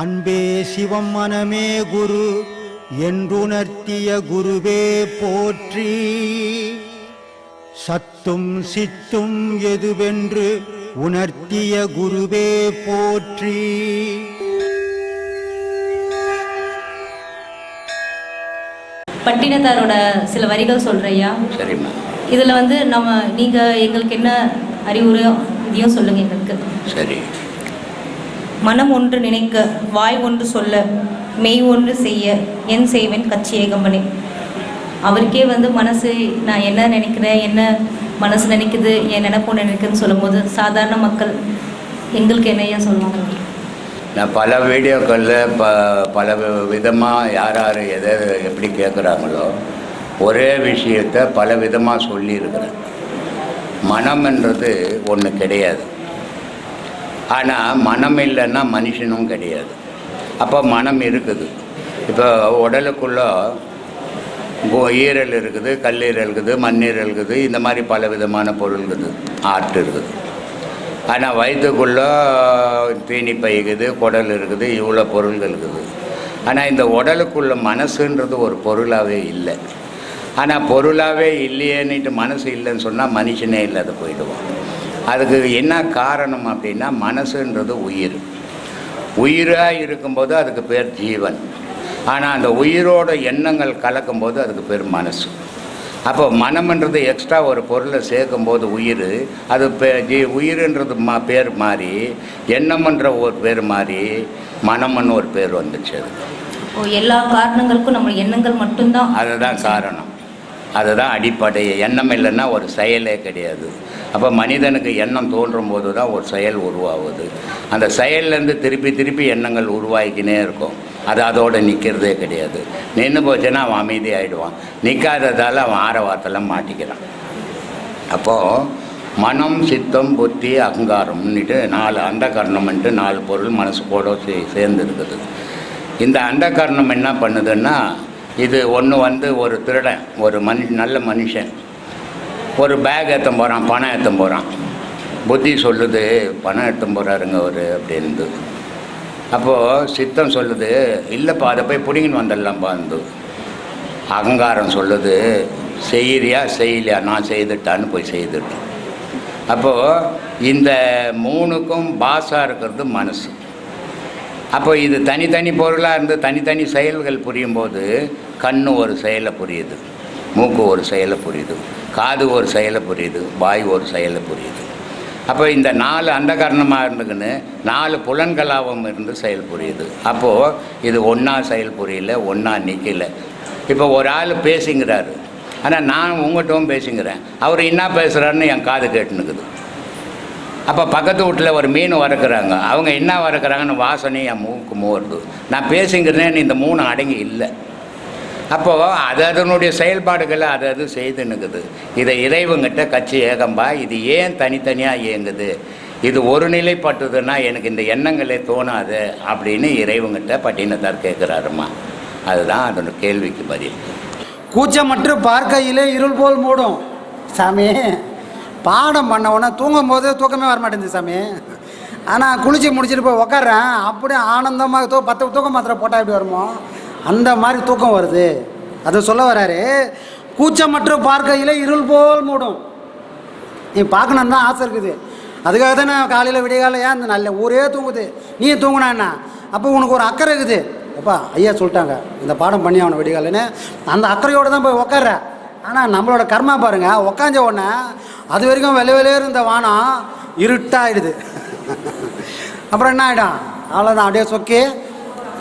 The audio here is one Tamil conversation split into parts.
அன்பே சிவம் மனமே குரு என்றுணர்த்திய குருவே போற்றி. சத்தும் சித்தும் எதுவென்று உணர்த்திய குருவே போற்றி. பட்டினத்தாரோட சில வரிகள் சொல்கிறையா சரிம்மா. இதில் வந்து நம்ம நீங்கள் எங்களுக்கு என்ன அறிவுரையோ இதையும் சொல்லுங்கள் எங்களுக்கு. சரி. மனம் ஒன்று நினைக்க வாய் ஒன்று சொல்ல மெய் ஒன்று செய்ய என் செய்வேன் கட்சி ஏகம்பனே. அவருக்கே வந்து மனசு நான் என்ன நினைக்கிறேன் என்ன மனசு நினைக்குது என் நினைப்பு நினைக்குதுன்னு சொல்லும்போது சாதாரண மக்கள் எங்களுக்கு என்னையா சொல்லுவாங்க? நான் பல வீடியோக்களில் ப பல விதமாக யார் யார் எதை எப்படி கேட்குறாங்களோ ஒரே விஷயத்தை பல விதமாக சொல்லியிருக்கிறேன். மனம்ன்றது ஒன்று கிடையாது. ஆனால் மனம் இல்லைன்னா மனுஷனும் கிடையாது. அப்போ மனம் இருக்குது. இப்போ உடலுக்குள்ளே கோ- ஈரல் இருக்குது கல்லீரல் இருக்குது மண்ணீரல் இருக்குது இந்த மாதிரி பல விதமான பொருள் இருக்குது ஆர்ட் இருக்குது. ஆனால் வயிற்றுக்குள்ளே தீனி பைக்குது குடல் இருக்குது இவ்வளோ பொருள்கள் இருக்குது. ஆனால் இந்த உடலுக்குள்ள மனசுன்றது ஒரு பொருளாகவே இல்லை. ஆனால் பொருளாகவே இல்லையேன்னுட்டு மனசு இல்லைன்னு சொன்னால் மனுஷனே இல்லாத போயிடுவான். அதுக்கு என்ன காரணம் அப்படின்னா மனசுன்றது உயிர். உயிராக இருக்கும்போது அதுக்கு பேர் ஜீவன். ஆனால் அந்த உயிரோட எண்ணங்கள் கலக்கும்போது அதுக்கு பேர் மனசு. அப்போ மனம்ன்றது எக்ஸ்ட்ரா ஒரு பொருளை சேர்க்கும்போது உயிர் அது பே ஜீ உயிர்ன்றது மா பேர் மாறி எண்ணம்ன்ற ஒரு பேர் மாறி மனம்னு ஒரு பேர் வந்துச்சு எல்லா காரணங்களுக்கும் நம்ம எண்ணங்கள் மட்டும்தான் அதுதான் காரணம். அதுதான் அடிப்படை எண்ணம் இல்லைன்னா ஒரு செயலே கிடையாது. அப்போ மனிதனுக்கு எண்ணம் தோன்றும் போது தான் ஒரு செயல் உருவாகுது. அந்த செயல்லேருந்து திருப்பி திருப்பி எண்ணங்கள் உருவாகிக்கினே இருக்கும். அது அதோடு நிற்கிறதே கிடையாது. நின்று போச்சுன்னா அவன் அமைதி ஆகிடுவான் நிற்காததால் அவன் ஆரவாரத்தில் மாட்டிக்கிறான். அப்போது மனம் சித்தம் புத்தி அகங்காரம்னுட்டு நாலு அண்டகரணம்ன்ட்டு நாலு பொருள் மனசுக்கூட சே சேர்ந்து இருக்குது இந்த அண்டகரணம் என்ன பண்ணுதுன்னா இது ஒன்று வந்து ஒரு திருடன் ஒரு மனு நல்ல மனுஷன். ஒரு பேக் ஏற்ற போகிறான் பணம் ஏற்ற போகிறான் புத்தி சொல்லுது பணம் எடுத்து போகிறாருங்க அவர் அப்படின்து அப்போது சித்தம் சொல்லுது இல்லைப்பா அதை போய் பிடிங்கின்னு வந்துடலாம்ப்பா இருந்து அகங்காரம் சொல்லுது செய்யறியா செய்யலையா நான் செய்துட்டான்னு போய் செய்துட்டு. அப்போது இந்த மூணுக்கும் பாஸாக இருக்கிறது மனசு. அப்போ இது தனித்தனி பொருளாக இருந்து தனித்தனி செயல்கள் புரியும் போது கண்ணு ஒரு செயலை புரியுது மூக்கு ஒரு செயலை புரியுது காது ஒரு செயலை புரியுது வாய் ஒரு செயலை புரியுது. அப்போ இந்த நாலு அந்தகரணமாக இருந்துக்குன்னு நாலு புலன்களாகவும் இருந்து செயல் புரியுது. அப்போது இது ஒன்றா செயல் புரியல ஒன்றா நிற்கல இப்போ ஒரு ஆள் பேசிங்கிறாரு. ஆனால் நான் உங்கள்கிட்டவும் பேசிங்கிறேன். அவர் என்ன பேசுகிறாருன்னு என் காது கேட்டுனுக்குது. அப்போ பக்கத்து வீட்டில் ஒரு மீன் வறுக்கிறாங்க. அவங்க என்ன வறுக்கிறாங்கன்னு வாசனை என் மூக்கு மூவருது. நான் பேசிங்கிறேன் இந்த மூணு அடங்கி இல்லை. அப்போது அது அதனுடைய செயல்பாடுகளை அது அது செய்துன்னுக்குது இதை இறைவங்கிட்ட கட்சி ஏகம்பா இது ஏன் தனித்தனியாக இயங்குது? இது ஒரு நிலைப்பட்டதுன்னா எனக்கு இந்த எண்ணங்களே தோணாது அப்படின்னு இறைவங்கிட்ட பட்டினத்தார் கேட்குறாருமா? அதுதான் அதோட கேள்விக்கு பதில். கூச்சமற்று பார்க்கையிலே இருள் போல் மூடும். சாமி பாடம் பண்ண உடனே தூங்கும் போது தூக்கமே வர மாட்டேங்குது சாமி. ஆனால் குளிச்சு முடிச்சுட்டு போய் உக்காடுறேன் அப்படியே ஆனந்தமாக தூ பத்து தூக்கம் மாத்திரை போட்டால் எப்படி வருமோ? அந்த மாதிரி தூக்கம் வருது. அதை சொல்ல வராரு மற்றும் பார்க்கையில் இருள் போல் மூடும். நீ பார்க்கணுன்னு தான் ஆசை இருக்குது. அதுக்காக தானே காலையில் விடிய ஏன் இந்த நல்ல ஊரே தூங்குது. நீ தூங்கினா என்ன? அப்போ உனக்கு ஒரு அக்கறை இருக்குது. அப்பா ஐயா சொல்லிட்டாங்க இந்த பாடம் பண்ணி அவனை விடிகாலன்னு அந்த அக்கறையோடு தான் போய் உக்கார ஆனால் நம்மளோட கர்மா பாருங்கள் உக்காஞ்ச உடனே அது வரைக்கும் வெள்ளை வெளியே இருந்த வானம் இருட்டாகிடுது அப்புறம் என்ன ஆகிடும் அவ்வளோதான் அப்படியே சொக்கி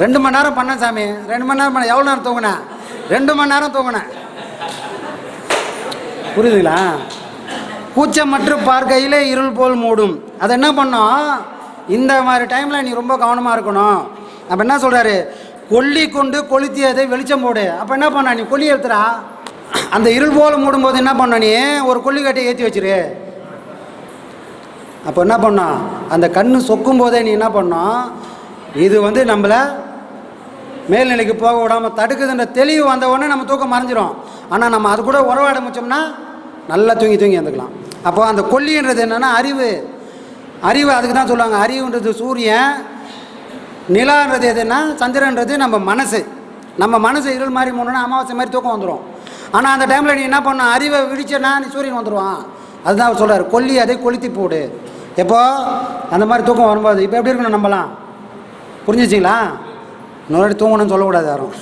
ரெண்டு மணி நேரம் பண்ணேன் சாமி. ரெண்டு மணி நேரம் பண்ண எவ்வளோ நேரம் தூங்கினேன் ரெண்டு மணி நேரம் தூங்கினேன் புரியுதுங்களா? கூச்சமற்று பார்க்கையிலே இருள் போல் மூடும். அதை என்ன பண்ணோம்? இந்த மாதிரி டைமில் நீ ரொம்ப கவனமாக இருக்கணும். அப்போ என்ன சொல்கிறாரு கொல்லி கொண்டு கொளுத்தியதை வெளிச்சம் போடு. அப்போ என்ன பண்ண? நீ கொல்லி ஏற்றுறா அந்த இருள் போல் மூடும்போது என்ன பண்ண நீ? ஒரு கொல்லிக்கட்டை ஏற்றி வச்சிரு. அப்போ என்ன பண்ணோம்? அந்த கண்ணு சொக்கும் போதே நீ என்ன பண்ணோம்? இது வந்து நம்மளை மேல்நிலைக்கு போக விடாமல் தடுக்குதுன்ற தெளிவு வந்த உடனே நம்ம தூக்கம் மறைஞ்சிரும். ஆனால் நம்ம அது கூட உறவாட முடிச்சோம்னா நல்லா தூங்கி தூங்கி வந்துக்கலாம் அப்போ அந்த கொல்லின்றது என்னென்னா அறிவு. அறிவு அதுக்கு தான் சொல்லுவாங்க. அறிவுன்றது சூரியன். நிலான்றது எதுன்னா சந்திரன்றது நம்ம மனசு. நம்ம மனசு இருள் மாதிரி மூணுன்னா அமாவாசை மாதிரி தூக்கம் வந்துடும் ஆனால் அந்த டைமில் நீ என்ன பண்ண அறிவை விழிச்சனா நீ சூரியன் வந்துடுவான் அதுதான் அவர் சொல்கிறார் கொல்லி அதை கொளுத்தி போடு. எப்போ? அந்த மாதிரி தூக்கம் வரும்போது. இப்போ எப்படி இருக்கணும் நம்மலாம்? புரிஞ்சிச்சிங்களா? இன்னொரு தூங்கணும்னு சொல்லக்கூடாது யாரும்.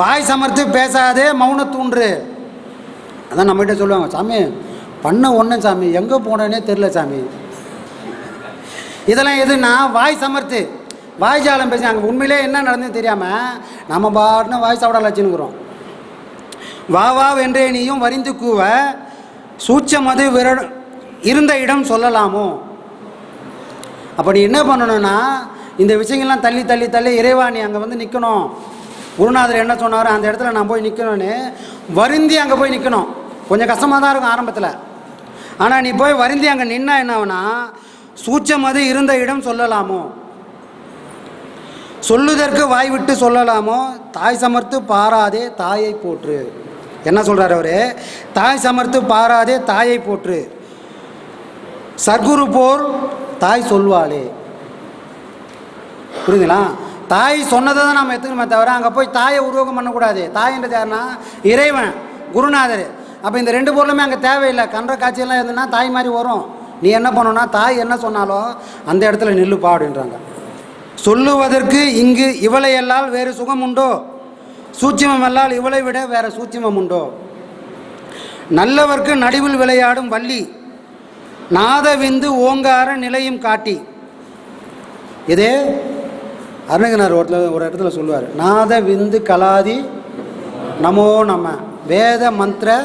வாய் சமர்த்து பேசாதே மௌன தூண்டு அதான் நம்மகிட்ட சொல்லுவாங்க சாமி பண்ண ஒன்று சாமி எங்கே போனேனே தெரில சாமி. இதெல்லாம் எதுனா வாய் சமர்த்து. வாய் ஜாலம் பேசி அங்கே உண்மையிலே என்ன நடந்ததுன்னு தெரியாமல் நம்ம பாட்டுன்னு வாய் சாப்பிட லட்சணுங்கிறோம் வா வா வென்றே நீயும் வரிந்து கூவ சூட்சமது விர இருந்த இடம் சொல்லலாமோ? அப்போ நீ என்ன பண்ணணும்னா இந்த விஷயங்கள்லாம் தள்ளி தள்ளி தள்ளி இறைவா நீ அங்கே வந்து நிற்கணும் குருநாதர் என்ன சொன்னார்? அந்த இடத்துல நான் போய் நிற்கணும்னு வருந்தி அங்கே போய் நிற்கணும் கொஞ்சம் கஷ்டமாக தான் இருக்கும் ஆரம்பத்தில். ஆனால் நீ போய் வருந்தி அங்கே நின்னா என்ன சூச்சமது இருந்த இடம் சொல்லலாமோ? சொல்லுதற்கு வாய் விட்டு சொல்லலாமோ? தாய் சமர்த்து பாராதே தாயை போற்று. என்ன சொல்கிறார் அவர்? தாய் சமர்த்து பாராதே தாயை போற்று. சர்க்குரு போல் தாய் சொல்வாளே புரியுதுங்களா? தாய் சொன்னதை தான் நம்ம எடுத்துக்கணுமே தவிர அங்கே போய் தாயை உருவகம் பண்ணக்கூடாது. தாயின்றது யாருன்னா? இறைவன் குருநாதர். அப்போ இந்த ரெண்டு பொருளுமே அங்கே தேவையில்லை. கன்ற காட்சியெல்லாம் இருந்ததுன்னா தாய் மாதிரி வரும். நீ என்ன பண்ணணும்னா தாய் என்ன சொன்னாலும் அந்த இடத்துல நில்லுப்பா அப்படின்றாங்க. சொல்லுவதற்கு இங்கு இவளை எல்லால் வேறு சுகம் உண்டோ? சூட்சிமம் அல்லால் இவளை விட வேறு சூட்சிமம் உண்டோ? நல்லவர்க்கு நடுவில் விளையாடும் வள்ளி. நாதவிந்து ஓங்கார நிலையும் காட்டி. இதே அருணகினார் ஒரு இடத்துல- ஒரு இடத்துல சொல்லுவார். நாத விந்து கலாதி நமோ நம வேத மந்திர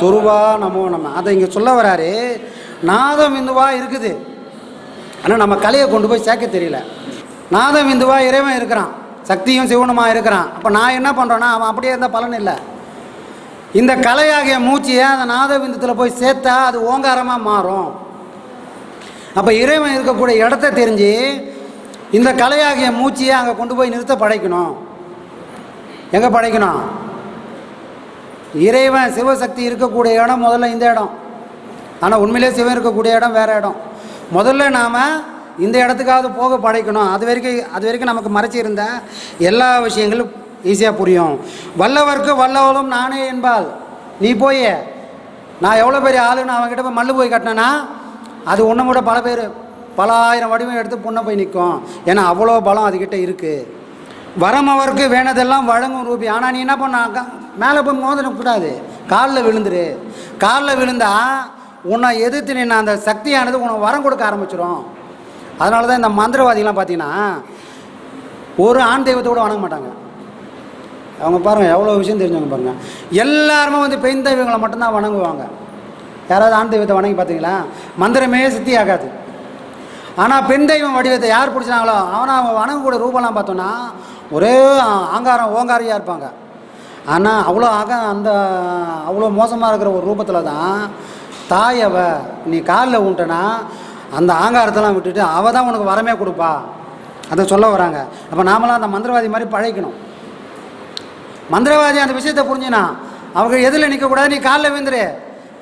சொருவா நமோ நம. அதை இங்கே சொல்ல வராரு. நாதம் விந்துவா இருக்குது. ஆனால் நம்ம கலையை கொண்டு போய் சேர்க்க தெரியல. நாதம் விந்துவா இறைவன் இருக்கிறான். சக்தியும் சிவனுமாக இருக்கிறான். அப்போ நான் என்ன பண்ணுறேன்னா அவன் அப்படியே இருந்தால் பலன் இல்லை. இந்த கலையாகிய மூச்சியை அந்த நாதவிந்தத்தில் போய் சேர்த்தா அது ஓங்காரமாக மாறும். அப்போ இறைவன் இருக்கக்கூடிய இடத்த தெரிஞ்சு இந்த கலையாகிய மூச்சியை அங்கே கொண்டு போய் நிறுத்த படைக்கணும். எங்கே படைக்கணும்? இறைவன் சிவசக்தி இருக்கக்கூடிய இடம் முதல்ல இந்த இடம். ஆனால் உண்மையிலே சிவன் இருக்கக்கூடிய இடம் வேறு இடம். முதல்ல நாம் இந்த இடத்துக்காவது போக படைக்கணும். அது வரைக்கும் அது வரைக்கும் நமக்கு மறைச்சி இருந்த எல்லா விஷயங்களும் ஈஸியாக புரியும். வல்லவர்க்கு வல்லவளும் நானே என்பால் நீ போய். நான் எவ்வளோ பெரிய ஆளுன்னு அவங்ககிட்ட போய் மல்லு போய் கட்டினேன்னா அது ஒன்றும் கூட பல பேர் பல ஆயிரம் வடிவம் எடுத்து பொண்ணை போய் நிற்கும் ஏன்னா அவ்வளோ பலம் அதுக்கிட்ட இருக்குது வரம் அவருக்கு வேணதெல்லாம் வழங்கும் ரூபி. ஆனால் நீ என்ன பண்ண? மேலே போய் மோதின கூடாது காலில் விழுந்துரு. காலில் விழுந்தா உன்னை எதிர்த்து நின்ன அந்த சக்தியானது உனக்கு வரம் கொடுக்க ஆரம்பிச்சிடும் அதனால தான் இந்த மந்திரவாதிகள்லாம் பார்த்தீங்கன்னா ஒரு ஆண் தெய்வத்தை கூட வணங்க மாட்டாங்க. அவங்க பாருங்கள் எவ்வளோ விஷயம் தெரிஞ்சவங்க பாருங்கள் எல்லாருமே வந்து பெண் தெய்வங்களை மட்டும்தான் வணங்குவாங்க. யாராவது ஆண் தெய்வத்தை வணங்கி பார்த்தீங்களா? மந்திரமே சித்தி ஆகாது. ஆனால் பெண் தெய்வம் வடிவத்தை யார் பிடிச்சாங்களோ அவனை அவங்க வணங்கக்கூடிய ரூபம்லாம் பார்த்தோன்னா ஒரே ஆங்காரம் ஓங்காரியாக இருப்பாங்க. ஆனால் அவ்வளோ ஆக அந்த அவ்வளோ மோசமாக இருக்கிற ஒரு ரூபத்தில் தான் தாய் நீ காலில் உண்டனா அந்த ஆங்காரத்தெல்லாம் விட்டுட்டு அவள் தான் உனக்கு வரமே கொடுப்பா. அதை சொல்ல வராங்க. அப்போ நாமளாம் அந்த மந்திரவாதி மாதிரி பழைக்கணும் மந்திரவாதி அந்த விஷயத்தை புரிஞ்சுனா அவங்க எதில் நிற்கக்கூடாது நீ காலில் விழுந்துரு.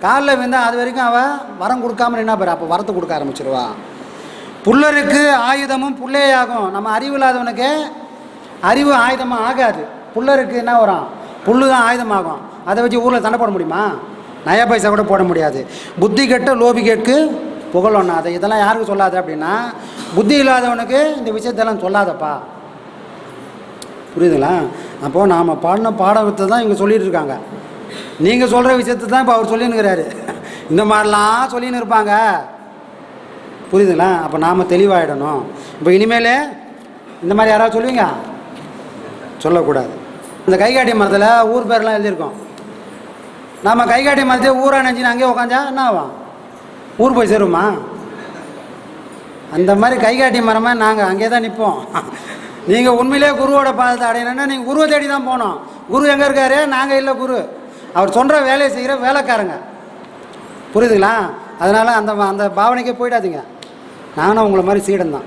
காலில் விழுந்தா அது வரைக்கும் அவள் வரம் கொடுக்காம என்ன பேர் அப்போ வரத்தை கொடுக்க ஆரம்பிச்சிருவா. புல்லருக்கு ஆயுதமும் புல்லேயாகும் நம்ம அறிவு இல்லாதவனுக்கு அறிவு ஆயுதமாக ஆகாது. புல்லருக்கு என்ன வரும்? புல்லு தான் ஆயுதமாகும். அதை வச்சு ஊரில் தண்டை போட முடியுமா? நயா பைசா கூட போட முடியாது. புத்தி கெட்ட லோபி கேட்கு புகழொன்னா அதை இதெல்லாம் யாருக்கு சொல்லாத அப்படின்னா புத்தி இல்லாதவனுக்கு இந்த விஷயத்தெல்லாம் சொல்லாதப்பா. புரியுதுங்களா? அப்போது நாம் பாடின பாடத்தை தான் இங்கே சொல்லிகிட்டு இருக்காங்க நீங்கள் சொல்கிற விஷயத்தை தான் இப்போ அவர் சொல்லினுக்கிறாரு இந்த மாதிரிலாம் சொல்லின்னு இருப்பாங்க. புரியுதுங்களா? அப்போ நாம் தெளிவாயிடணும். இப்போ இனிமேல் இந்த மாதிரி யாராவது சொல்லுவீங்க? சொல்லக்கூடாது. இந்த கைகாட்டி மரத்தில் ஊர் பேர்லாம் எழுதியிருக்கோம். நாம் கைகாட்டி மரத்தையே ஊராக நினச்சின்னு அங்கேயே உட்காந்தா என்ன ஆகும்? ஊர் போய் சேருமா? அந்த மாதிரி கைகாட்டி மரமாக நாங்கள் அங்கே தான் நிற்போம் நீங்கள் உண்மையிலே குருவோட பாதத்தை அடையணும்னா நீங்கள் குருவை தேடி தான் போனோம் குரு எங்கே இருக்காரு? நாங்கள் இல்லை குரு. அவர் சொல்கிற வேலையை செய்கிற வேலைக்காரங்க. புரியுதுங்களா? அதனால் அந்த அந்த பாவனைக்கே போயிடாதீங்க. நானும் உங்களை மாதிரி சீடன் தான்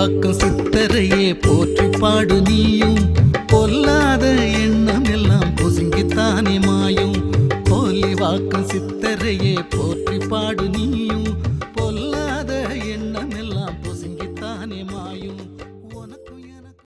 hakkın